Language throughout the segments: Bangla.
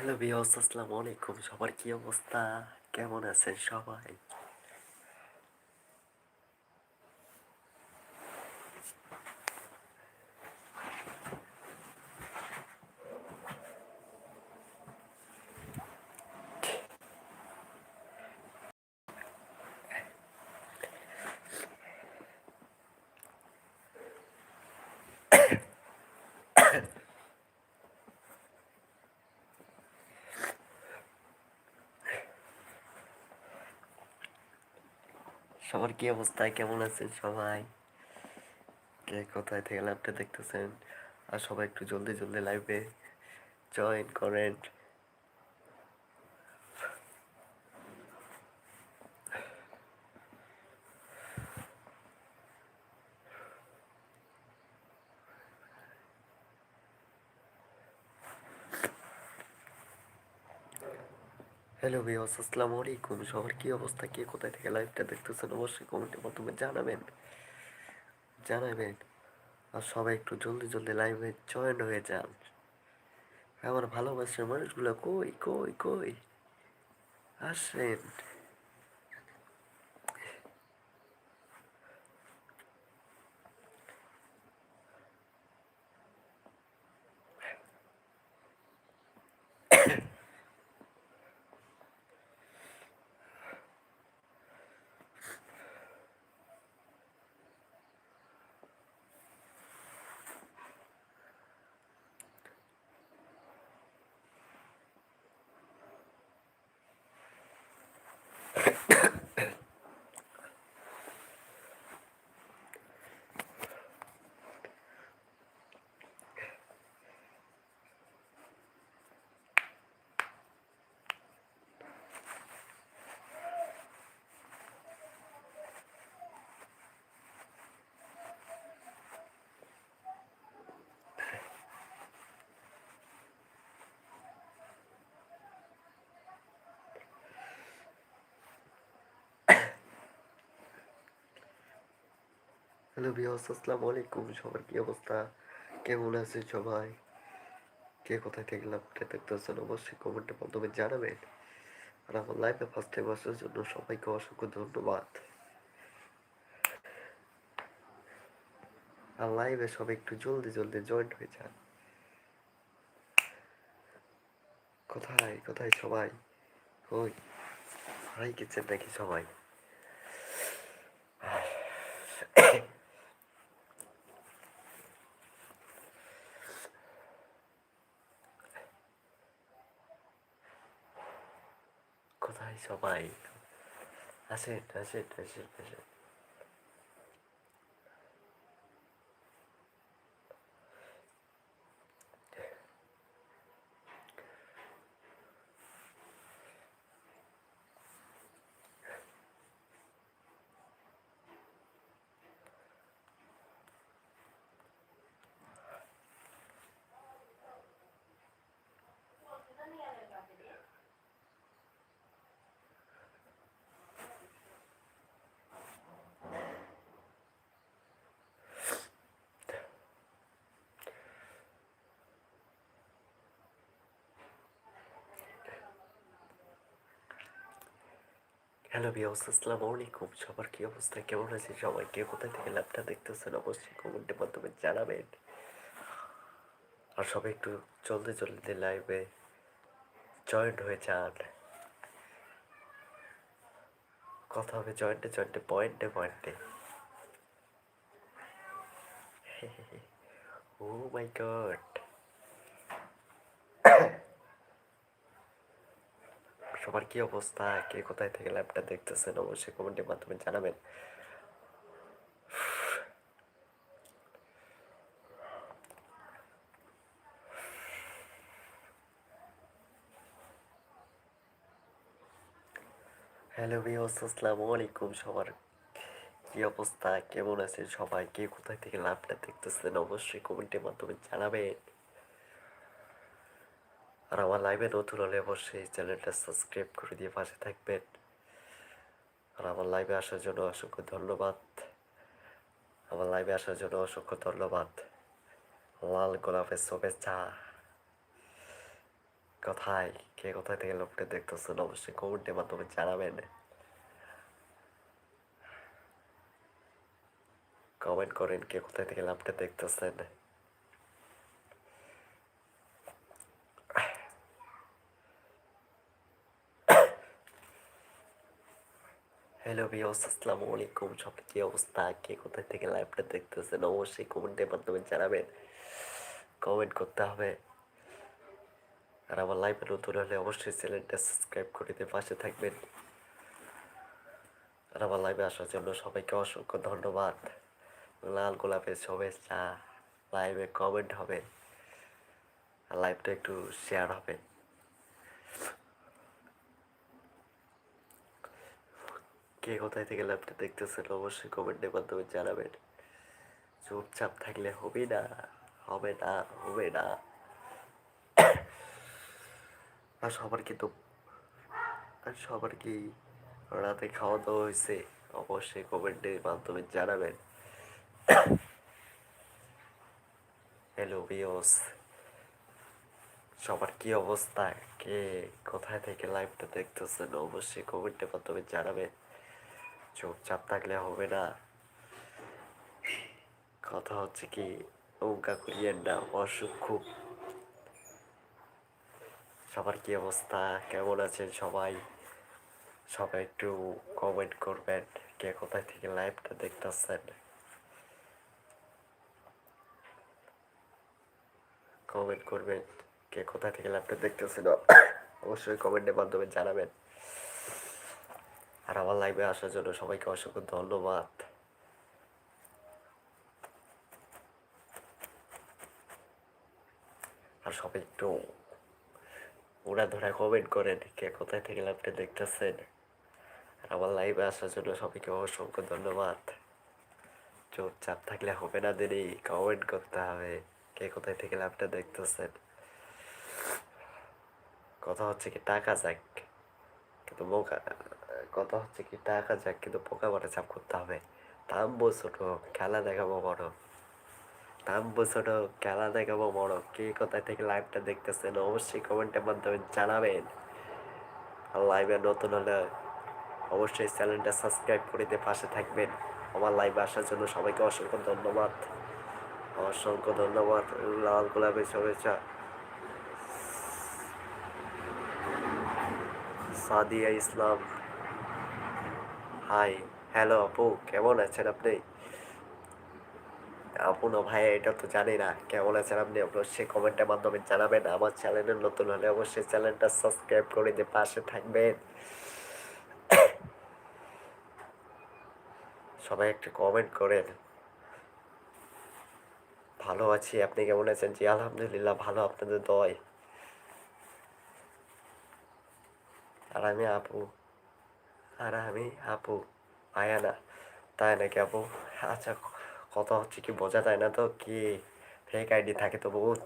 হ্যালো বিয়স আসসালামু আলাইকুম। সবার কি অবস্থা? কেমন আছেন সবাই? সবার কি অবস্থা? কেমন আছেন সবাই? কে কোথায় থেকে লাইভটা দেখতেছেন? আর সবাই একটু জলদি জলদি লাইভে জয়েন করেন। হ্যালো ভিওস আসসালামু আলাইকুম। সবার কী অবস্থা? কে কোথায় থেকে লাইভটা দেখতেছেন অবশ্যই কমেন্টের মাধ্যমে জানাবেন। জানাবেন। আর সবাই একটু জলদি জলদি লাইভে জয়েন হয়ে যান। আমার ভালোবাসার মানুষগুলো কই কই কই? আসেন। হ্যালো বিয়স আসসালামু আলাইকুম। সবার কি অবস্থা? কেমন আছে সবাই? কে কোথায় থেকে লাভটা দেখতেছেন অবশ্যই কমেন্টের মাধ্যমে জানাবেন। আর আমার লাইভে ফার্স্ট টাইম আসার জন্য সবাইকে অসংখ্য ধন্যবাদ। আর লাইভে সবাই একটু জলদি জলদি জয়েন্ট হয়ে যান। কোথায়? কোথায় সবাই? কই হারাই গেছেন নাকি সবাই কোথায় সবাই। আসেন আসেন আসেন আসেন হ্যালো বিয়স আসসালামু আলাইকুম সবার কি অবস্থা? কেমন আছে সবাই? কে কোথায় থেকে ল্যাপটা দেখতেছেন? অবশ্যই কমেন্টের মাধ্যমে জানাবেন। আর সবাই একটু জলদি জলদি লাইভে জয়েন্ট হয়ে যান। কথা হবে জয়েন্টে জয়েন্টে পয়েন্টে পয়েন্টে ও মাই গড সবার কি অবস্থা? কে কোথায় থেকে ল্যাপটা দেখতেছেন? অবশ্যই কমেন্টের মাধ্যমে জানাবেন। হ্যালো বিয়স আসসালামু আলাইকুম সবার। কি অবস্থা? কেমন আছেন সবাই? কে কোথায় থেকে লাভটা দেখতেছেন? অবশ্যই কমেন্টের মাধ্যমে জানাবেন। আর আমার লাইভে নতুন হলে অবশ্যই চ্যানেলটা সাবস্ক্রাইব করে দিয়ে পাশে থাকবেন। আর আমার লাইভে আসার জন্য অসংখ্য ধন্যবাদ। আমার লাইভে আসার জন্য অসংখ্য ধন্যবাদ। লাল গোলাপের শুভেচ্ছা। কোথায়? কে কোথায় থেকে লোকটা দেখতেছেন? অবশ্যই কমেন্টের মাধ্যমে জানাবেন। কমেন্ট করেন কে কোথায় থেকে লাভটা দেখতেছেন। বিয়স আসসালামু আলাইকুম সব কি অবস্থা কে কোথায় থেকে লাইভটা দেখতেছেন অবশ্যই কমেন্টের মাধ্যমে জানাবেন কমেন্ট করতে হবে আর আমার লাইভে নতুন হলে অবশ্যই চ্যানেলটা সাবস্ক্রাইব করে দিয়ে পাশে থাকবেন। আর আমার লাইভে আসার জন্য সবাইকে অসংখ্য ধন্যবাদ। লাল গোলাপের শুভেচ্ছা লাইভে কমেন্ট হবে, আর লাইভটা একটু শেয়ার হবে। কে কোথায় থেকে লাইভটা দেখতেছেন অবশ্যই কমেন্টের মাধ্যমে জানাবেন। চুপচাপ থাকলে হবে না হবে না হবে না। আর সবার কিন্তু, আর সবার কি রাতে খাওয়া দাওয়া হয়েছে? অবশ্যই কমেন্টের মাধ্যমে জানাবেন। হ্যালো বিয়স সবার কি অবস্থা? কে কোথায় থেকে লাইভটা দেখতেছেন অবশ্যই কমেন্টের মাধ্যমে জানাবেন। চুপচাপ থাকলে হবে না। কথা হচ্ছে কি, নৌকা করিয়েন না অসুখ খুব। সবার কি অবস্থা? কেমন আছেন সবাই? সবাই একটু কমেন্ট করবেন, কে কোথায় থেকে লাইভটা দেখতেছেন? কমেন্ট করবেন, কে কোথায় থেকে লাইভটা দেখতেছেন? অবশ্যই কমেন্টের মাধ্যমে জানাবেন। আর আমার লাইভে আসার জন্য সবাইকে অসংখ্য ধন্যবাদ। আর সবাই একটু ওরা ধরা কমেন্ট করেন, কে কোথায় থেকে লাইভটা দেখতেছেন? আর আমার লাইভে আসার জন্য সবাইকে অসংখ্য ধন্যবাদ। চুপচাপ থাকলে হবে না দেরি কমেন্ট করতে হবে, কে কোথায় থেকে লাইভটা দেখতেছেন? কথা হচ্ছে কি, টাকা যাক, কিন্তু বোকা কথা হচ্ছে কি টাকা যাক, কিন্তু পোকা মারা চাপ করতে হবে। থামবো ছোট, খেলা দেখাবো বড়। থামবো ছোট, খেলা দেখাবো বড়। কে কোথায় থেকে লাইভটা দেখতেছেন, অবশ্যই কমেন্টের মাধ্যমে জানাবেন। আর লাইভে নতুন হলে অবশ্যই চ্যানেলটা সাবস্ক্রাইব করে দিয়ে পাশে থাকবেন। আমার লাইভে আসার জন্য সবাইকে অসংখ্য ধন্যবাদ। অসংখ্য ধন্যবাদ। লাল গোলাপের শুভেচ্ছা। সাদিয়া ইসলাম। হাই হ্যালো আপু, কেমন আছেন আপনি? আপু না ভাই, এটা তো জানি না, কেমন আছেন আপনি? অবশ্যই কমেন্টের মাধ্যমে জানাবেন। আমার চ্যানেলের নতুন হলে অবশ্যই চ্যানেলটা সাবস্ক্রাইব করে দিয়ে পাশে থাকবেন। সবাই একটু কমেন্ট করেন। ভালো আছি, আপনি কেমন আছেন? জি, আলহামদুলিল্লাহ, ভালো, আপনাদের দয়। আর আমি আপু আর আমি আপু আয়ানা তাই নাকি আপু আচ্ছা কথা হচ্ছে কি বোঝা যায় না তো কি ফেক আইডি থাকে তো বহুত.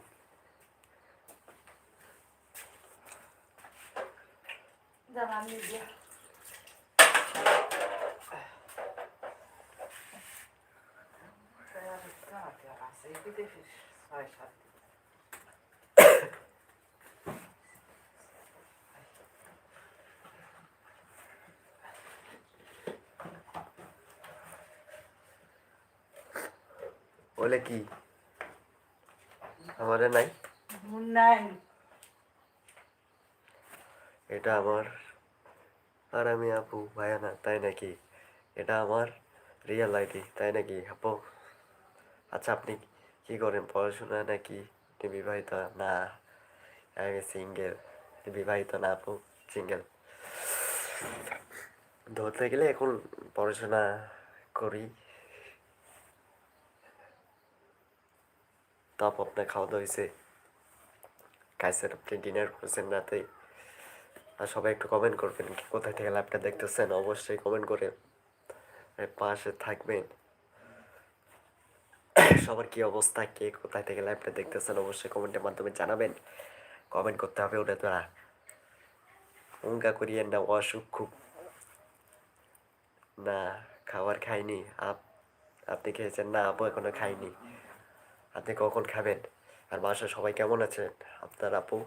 বলে কি? আমাদের নাই? Bundan এটা আমার আর আমি আপু ভাইয়া না তাই নাকি? এটা আমার রিয়েল আইডি তাই নাকি? আপু আচ্ছা আপনি কি করেন? পড়াশোনা নাকি আপনি বিবাহিত? না আমি সিঙ্গেল বিবাহিত না আপু সিঙ্গেল ধরতে গেলে এখন পড়াশোনা করি। তাপ আপনার খাওয়া দাওয়া হয়েছে। খাইছেন আপনি ডিনার করেছেন রাতে। আর সবাই একটু কমেন্ট করবেন কোথায় থেকে ল্যাপটা দেখতেছেন? অবশ্যই কমেন্ট করে পাশে থাকবেন। সবার কি অবস্থা? কে কোথায় থেকে লাইভটা দেখতেছেন? অবশ্যই কমেন্টের মাধ্যমে জানাবেন। কমেন্ট করতে হবে ওটা তো উঙ্গা করিয়েন না অসুখ খুব। না, খাবার খাইনি। আপ আপনি খেয়েছেন? না আপু এখনও খাইনি আপনি কখন খাবেন? আর বাসায় সবাই কেমন আছেন? আপনার আপু?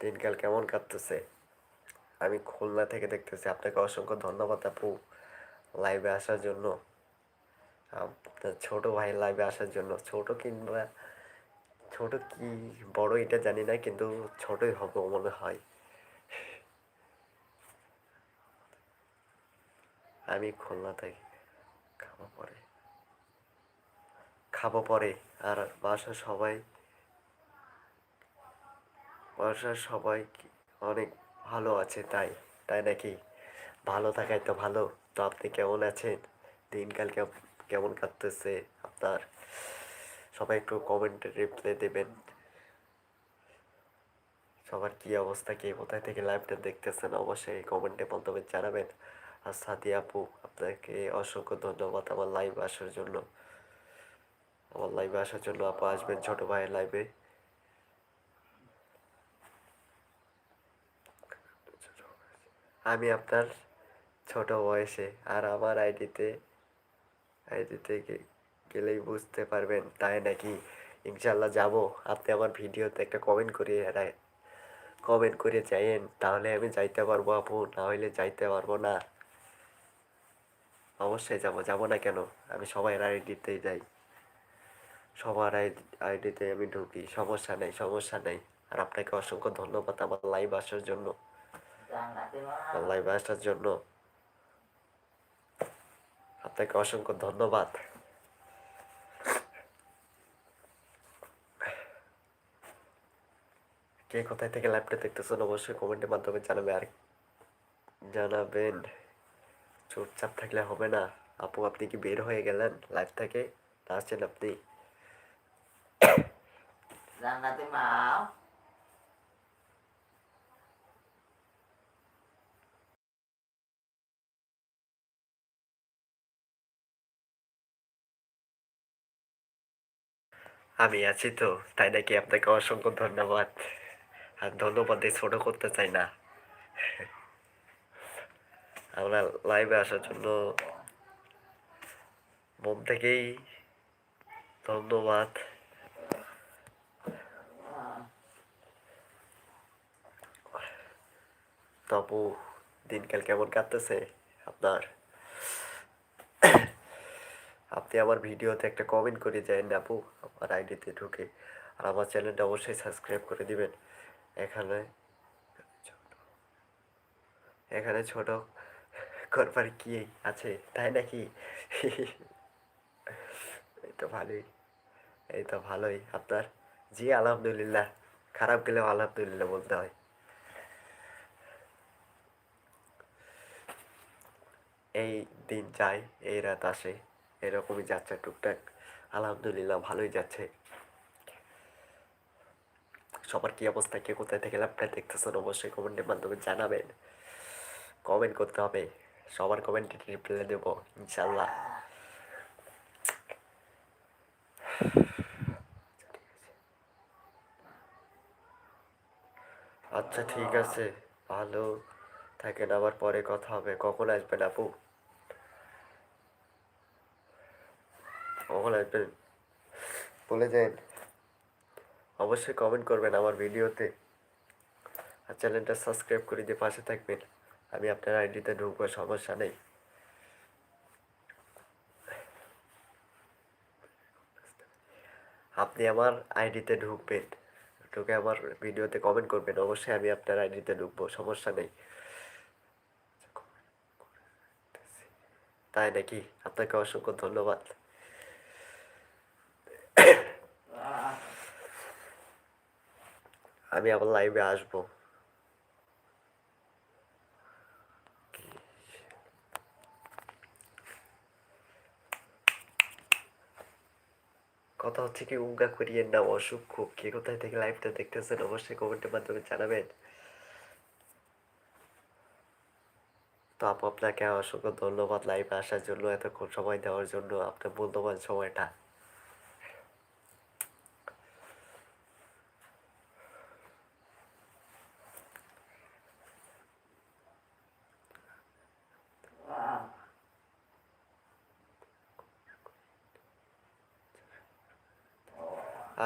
দিনকাল কেমন কাটতেছে? আমি খুলনা থেকে দেখতেছি। আপনাকে অসংখ্য ধন্যবাদ আপু লাইভে আসার জন্য। আপনার ছোটো ভাই লাইভে আসার জন্য। ছোট কিংবা ছোট কি বড় এটা জানি না, কিন্তু ছোটই হব মনে হয়। আমি খুলনা থেকে খাব পরে। খাব পরে। আর বাসার সবাই বাসার সবাই অনেক ভালো আছে তাই। তাই নাকি? ভালো থাকাই তো ভালো। তো আপনি কেমন আছেন? দিনকাল কেম- কেমন কাটতেছে আপনার? সবাই একটু কমেন্টে রিপ্লাই দেবেন। সবার কি অবস্থা, কি কোথায় থেকে লাইভটা দেখতেছেন অবশ্যই কমেন্টে মাধ্যমে জানাবেন। আর সাথী আপু, আপনাকে অসংখ্য ধন্যবাদ আমার লাইভ আসার জন্য। আমার লাইভে আসার জন্য আপা আসবেন ছোট ভাইয়ের লাইভে আমি আপনার ছোট বয়সে আর আমার আইডিতে আইডিতে গেলেই বুঝতে পারবেন, তাই নাকি? ইনশাল্লাহ যাব। আপনি আমার ভিডিওতে একটা কমেন্ট করিয়ে কমেন্ট করে যাইয়েন, তাহলে আমি যাইতে পারব আপু, না হইলে যাইতে পারব না। অবশ্যই যাব যাব না কেন? আমি সবাই আইডিতেই যাই। সবার আইডিতে আমি ঢুকি। সমস্যা নেই সমস্যা নেই। আর আপনাকে অসংখ্য ধন্যবাদ আমার লাইভ আসার জন্য। লাইভ আসার জন্য। আপনাকে অসংখ্য ধন্যবাদ। কে কোথায় থেকে লাইভটা দেখতেছেন অবশ্যই কমেন্টের মাধ্যমে জানাবে। আর জানাবেন, চুপচাপ থাকলে হবে না। আপু, আপনি কি বের হয়ে গেলেন? লাইভ থেকে না আছেন আপনি? জান্নাতে মা আমি আছি তো, তাই নাকি আপনাকে অসংখ্য ধন্যবাদ। আর ধন্যবাদ দিয়ে ছোট করতে চাই না। আমরা লাইভে আসার জন্য মন থেকেই ধন্যবাদ। তবু দিনকাল কেমন কাটতেছে? আপনার? আপনি আমার ভিডিওতে একটা কমেন্ট করে যান আপু, আমার আইডিতে ঢুকে। আর আমার চ্যানেলটা অবশ্যই সাবস্ক্রাইব করে দিবেন। এখানে এখানে ছোট করবার কি আছে, তাই নাকি? এই তো ভালোই। এই তো ভালোই। আপনার? জি, আলহামদুলিল্লাহ। খারাপ গেলেও আলহামদুলিল্লাহ বলতে হয়। এই দিন যায়, এই রাত আসে, এরকমই যাচ্ছে টুকটাক। আলহামদুলিল্লাহ, ভালোই যাচ্ছে। সবার কি অবস্থা? কে কোথায় থেকে ল্যাপটপ দেখতেছেন? অবশ্যই কমেন্টের মাধ্যমে জানাবেন। কমেন্ট করতে হবে। সবার কমেন্টে রিপ্লাই দেবো ইনশাল্লাহ আচ্ছা ঠিক আছে। ভালো। থাকেন আবার পরে কথা হবে। কখন আসবেন আপু? কখন আসবেন? বলে যান। অবশ্যই কমেন্ট করবেন আমার ভিডিওতে। আর চ্যানেলটা সাবস্ক্রাইব করে দিয়ে পাশে থাকবেন। আমি আপনার আইডিতে ঢুকবো, সমস্যা নেই। আপনি আমার আইডিতে ঢুকবেন। ঢুকে আমার ভিডিওতে কমেন্ট করবেন। অবশ্যই আমি আপনার আইডিতে ঢুকবো, সমস্যা নেই। তাই নাকি? আপনাকে অসংখ্য ধন্যবাদ। আমি আবার লাইভে আসব। কথা হচ্ছে কি উঙ্গা করিয়েন না অসুখ খুব কে কোথায় থেকে লাইভটা দেখতেছেন, অবশ্যই কমেন্টের মাধ্যমে জানাবেন। তো আপু, আপনাকে অসংখ্য ধন্যবাদ লাইভে আসার জন্য, এতক্ষণ সময় দেওয়ার জন্য, আপনার মূল্যবান সময়টা।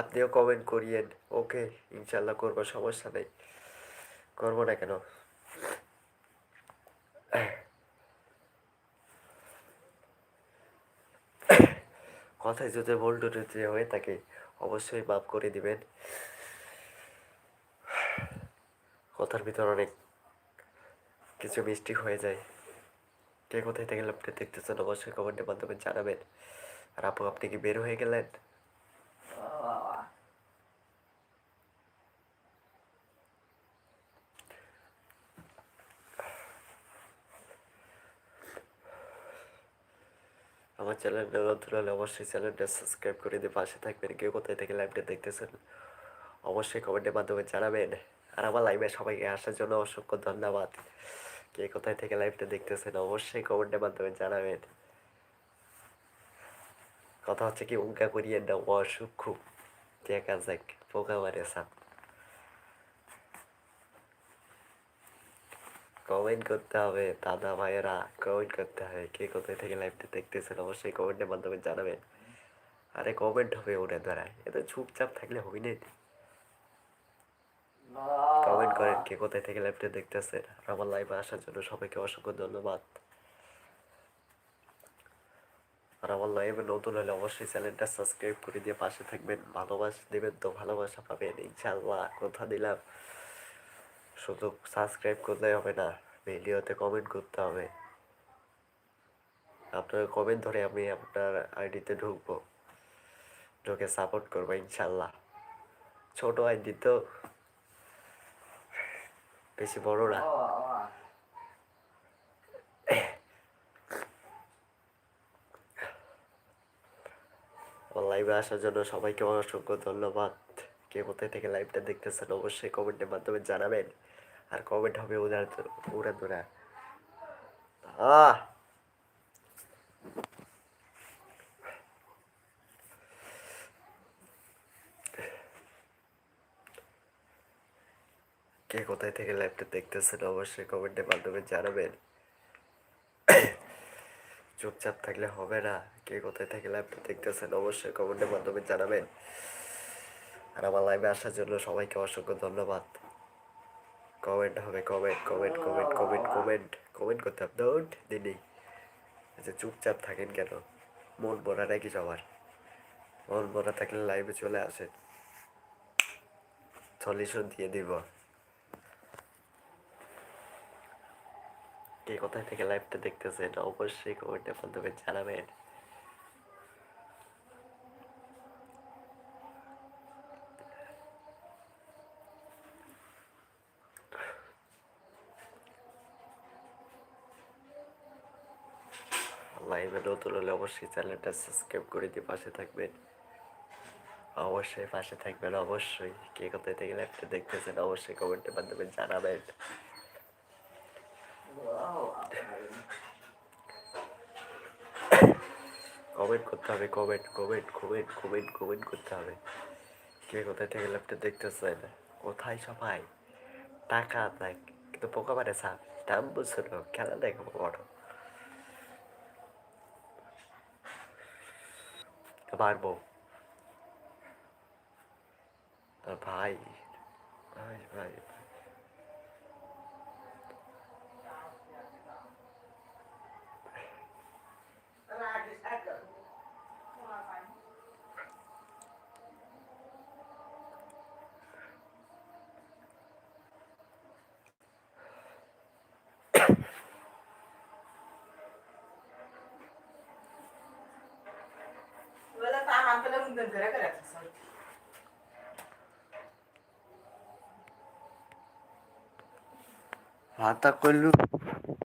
আপনিও কমেন্ট করিয়েন। ওকে ইনশাল্লাহ করব, সমস্যা নেই। করব না কেন? কথায় যদি ভুল যে হয়ে থাকে, অবশ্যই মাফ করে দিবেন। কথার ভিতর অনেক কিছু মিষ্টি হয়ে যায়। কে কোথায় থেকে আপনি দেখতেছেন, অবশ্যই কমেন্টের মাধ্যমে জানাবেন। আর আপু, আপনি কি বের হয়ে গেলেন বাবা আমার চ্যানেলটা নতুন হলে অবশ্যই চ্যানেলটা সাবস্ক্রাইব করে দিয়ে পাশে থাকবেন। কেউ কোথায় থেকে লাইভটা দেখতেছেন, অবশ্যই কমেন্টের মাধ্যমে জানাবেন। আর আমার লাইভে সবাইকে আসার জন্য অসংখ্য ধন্যবাদ। কে কোথায় থেকে লাইভটা দেখতেছেন, অবশ্যই কমেন্টের মাধ্যমে জানাবেন। কথা হচ্ছে কি উঙ্কা করিয়ে না অসুখ খুব। দেখা যাক পোকা মারে সাপ। কমেন্ট করতে হবে দাদা ভাইয়েরা কমেন্ট করতে হবে কে কোথায় থেকে লাইভটা দেখতেছেন অবশ্যই কমেন্টের মাধ্যমে জানাবেন। আরে কমেন্ট হবে ওটা দ্বারা এত চুপচাপ থাকলে হই না। কমেন্ট করেন কে কোথায় থেকে লাইভটা দেখতেছেন আর আমার লাইভে আসার জন্য সবাইকে অসংখ্য ধন্যবাদ। আর আমার লাইভে নতুন হলে অবশ্যই চ্যানেলটা সাবস্ক্রাইব করে দিয়ে পাশে থাকবেন ভালোবাসা দেবেন তো ভালোবাসা পাবেন ইনশাল্লাহ কথা দিলাম। শুধু সাবস্ক্রাইব করলে হবে না, ভিডিওতে কমেন্ট করতে হবে। আপনার কমেন্ট ধরে আমি আপনার আইডিতে ঢুকবো। ঢুকে সাপোর্ট করব ইনশাল্লাহ। ছোট আইডি তো বেশি বড় না। লাইভে আসার জন্য সবাইকে অসংখ্য ধন্যবাদ। কে কোথায় থেকে লাইভটা দেখতেছেন, অবশ্যই কমেন্টের মাধ্যমে জানাবেন। আর কমেন্ট হবে ওরা ওরা তোরা আহ! কে কোথায় থেকে লাইভটা দেখতেছেন, অবশ্যই কমেন্টের মাধ্যমে জানাবেন। চুপচাপ থাকলে হবে না। কে কোথায় থেকে লাইভটা দেখতেছেন, অবশ্যই কমেন্টের মাধ্যমে জানাবেন। আর আমার লাইভে আসার জন্য সবাইকে অসংখ্য ধন্যবাদ। কমেন্ট হবে comment comment comment comment comment comment করতে হবে। ডোন্ট দিদি আচ্ছা চুপচাপ থাকেন কেন? মন ভরা নাকি সবার? মন ভরা থাকলে লাইভে চলে আসেন। সলিউশন দিয়ে দিব। কে কোথায় থেকে লাইভটা দেখতেছেন? অবশ্যই কমেন্টের মাধ্যমে জানাবেন। লাইভে নতুন হলে অবশ্যই চ্যানেলটা সাবস্ক্রাইব করে দিয়ে পাশে থাকবেন। অবশ্যই পাশে থাকবেন, অবশ্যই। কে কোথায় থেকে লাইভটা দেখতেছেন, অবশ্যই কমেন্টের মাধ্যমে জানাবেন। কমেন্ট করতে হবে comment comment comment comment comment করতে হবে। কে কোথায় থেকে ল্যাপটপ দেখতেছেন? কোথায় সবাই? টাকা দেখ, কিন্তু পোকা মারে সাপ দাম বুঝছিল খেলা দেখো বড়। পারব আর ভাই ভাই ভাই कलर सुंदर जरा करायचा सॉरी आता कळू